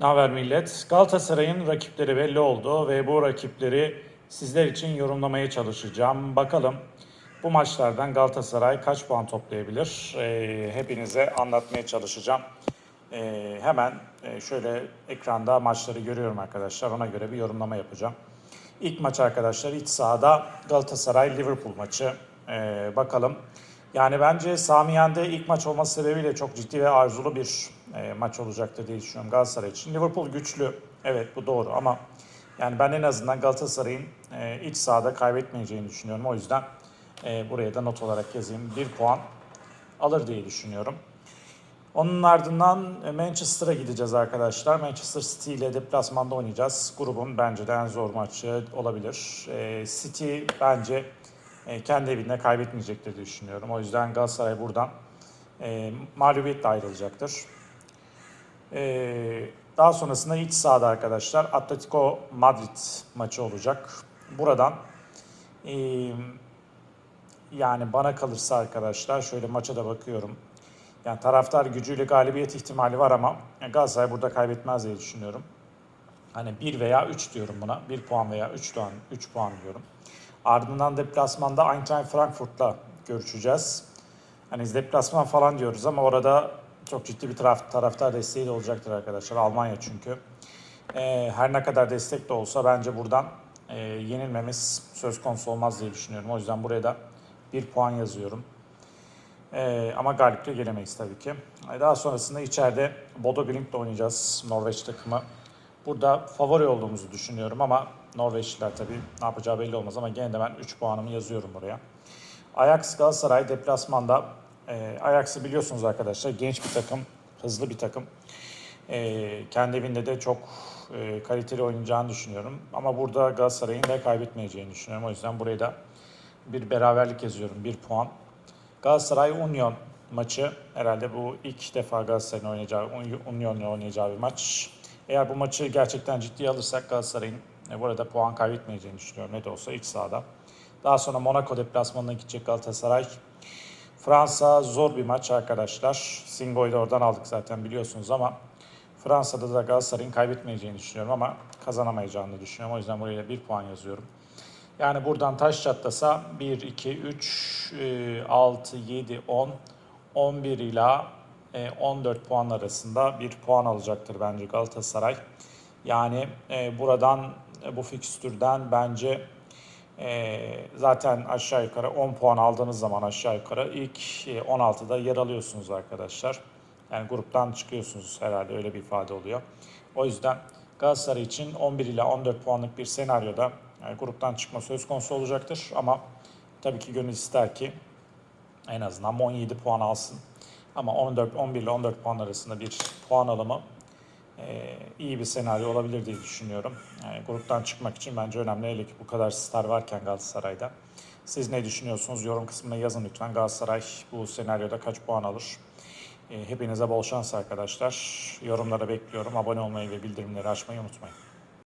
Ne haber millet? Galatasaray'ın rakipleri belli oldu ve bu rakipleri sizler için yorumlamaya çalışacağım. Bakalım bu maçlardan Galatasaray kaç puan toplayabilir? Ee, hepinize anlatmaya çalışacağım. Ee, hemen e, şöyle ekranda maçları görüyorum arkadaşlar. Ona göre bir yorumlama yapacağım. İlk maç arkadaşlar iç sahada Galatasaray Liverpool maçı. Ee, bakalım. Yani bence Sami Yen'de ilk maç olması sebebiyle çok ciddi ve arzulu bir e, maç olacaktır diye düşünüyorum Galatasaray için. Liverpool güçlü. Evet bu doğru ama yani ben en azından Galatasaray'ın e, iç sahada kaybetmeyeceğini düşünüyorum. O yüzden e, buraya da not olarak yazayım. Bir puan alır diye düşünüyorum. Onun ardından e, Manchester'a gideceğiz arkadaşlar. Manchester City ile deplasmanda oynayacağız. Grubun bence de en zor maçı olabilir. E, City bence e, kendi evinde kaybetmeyecektir diye düşünüyorum. O yüzden Galatasaray buradan e, mağlubiyetle ayrılacaktır. E, daha sonrasında iç sahada arkadaşlar Atletico Madrid maçı olacak. Buradan e, yani bana kalırsa arkadaşlar şöyle maça da bakıyorum. Yani taraftar gücüyle galibiyet ihtimali var ama Galatasaray burada kaybetmez diye düşünüyorum. Hani 1 veya 3 diyorum buna. 1 puan veya 3 puan, 3 puan diyorum. Ardından deplasmanda Eintracht Frankfurt'la görüşeceğiz. Hani deplasman falan diyoruz ama orada çok ciddi bir taraf, taraftar desteği de olacaktır arkadaşlar. Almanya çünkü. Ee, her ne kadar destek de olsa bence buradan e, yenilmemiz söz konusu olmaz diye düşünüyorum. O yüzden buraya da 1 puan yazıyorum. Ee, ama galiple gelemeyiz tabii ki. Ee, Daha sonrasında içeride Bodo Glimt'le oynayacağız Norveç takımı. Burada favori olduğumuzu düşünüyorum ama Norveçliler tabii ne yapacağı belli olmaz ama gene de ben 3 puanımı yazıyorum buraya. Ajax Galatasaray deplasmanda. E, Ajax'ı biliyorsunuz arkadaşlar genç bir takım, hızlı bir takım. E, kendi evinde de çok e, kaliteli oynayacağını düşünüyorum. Ama burada Galatasaray'ın da kaybetmeyeceğini düşünüyorum. O yüzden buraya da bir beraberlik yazıyorum, bir puan. Galatasaray Union maçı herhalde bu ilk defa Galatasaray'ın oynayacağı, Union'la oynayacağı bir maç. Eğer bu maçı gerçekten ciddiye alırsak Galatasaray'ın e, burada puan kaybetmeyeceğini düşünüyorum ne de olsa iç sahada. Daha sonra Monaco deplasmanına gidecek Galatasaray. Fransa zor bir maç arkadaşlar. Singo'yu da oradan aldık zaten biliyorsunuz ama Fransa'da da Galatasaray'ın kaybetmeyeceğini düşünüyorum ama kazanamayacağını düşünüyorum. O yüzden buraya bir puan yazıyorum. Yani buradan taş çatlasa 1, 2, 3, 6, 7, 10, 11 ila e, 14 puan arasında bir puan alacaktır bence Galatasaray. Yani e, buradan e, bu fikstürden bence e, zaten aşağı yukarı 10 puan aldığınız zaman aşağı yukarı ilk e, 16'da yer alıyorsunuz arkadaşlar. Yani gruptan çıkıyorsunuz herhalde öyle bir ifade oluyor. O yüzden Galatasaray için 11 ile 14 puanlık bir senaryoda yani gruptan çıkma söz konusu olacaktır. Ama tabii ki gönül ister ki en azından 17 puan alsın. Ama 14, 11 ile 14 puan arasında bir puan alımı e, iyi bir senaryo olabilir diye düşünüyorum. Yani gruptan çıkmak için bence önemli. Hele ki bu kadar star varken Galatasaray'da. Siz ne düşünüyorsunuz? Yorum kısmına yazın lütfen. Galatasaray bu senaryoda kaç puan alır? E, hepinize bol şans arkadaşlar. Yorumlara bekliyorum. Abone olmayı ve bildirimleri açmayı unutmayın.